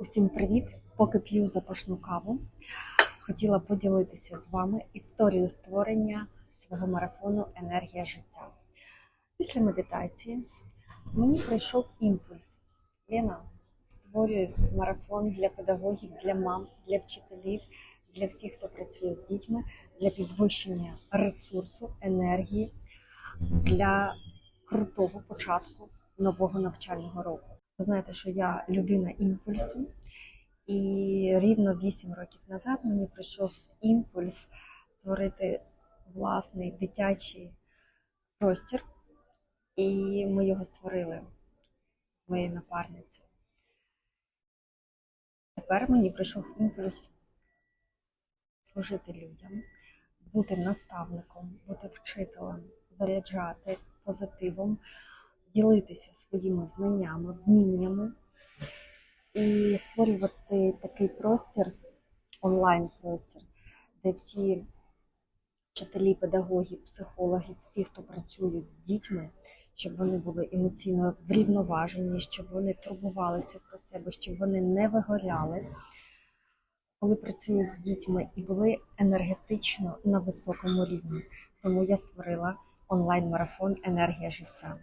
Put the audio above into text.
Усім привіт! Поки п'ю запашну каву. Хотіла поділитися з вами історією створення свого марафону Енергія життя. Після медитації мені прийшов імпульс. Лена створює марафон для педагогів, для мам, для вчителів, для всіх, хто працює з дітьми, для підвищення ресурсу, енергії, для крутого початку нового навчального року. Ви знаєте, що я людина імпульсу, і рівно 8 років назад мені прийшов імпульс створити власний дитячий простір, і ми його створили з моєю напарницею. Тепер мені прийшов імпульс служити людям, бути наставником, бути вчителем, заряджати позитивом, ділитися своїми знаннями, вміннями і створювати такий простір, онлайн-простір, де всі вчителі, педагоги, психологи, всі, хто працюють з дітьми, щоб вони були емоційно врівноважені, щоб вони турбувалися про себе, щоб вони не вигоряли, коли працюють з дітьми і були енергетично на високому рівні. Тому я створила онлайн-марафон Енергія життя.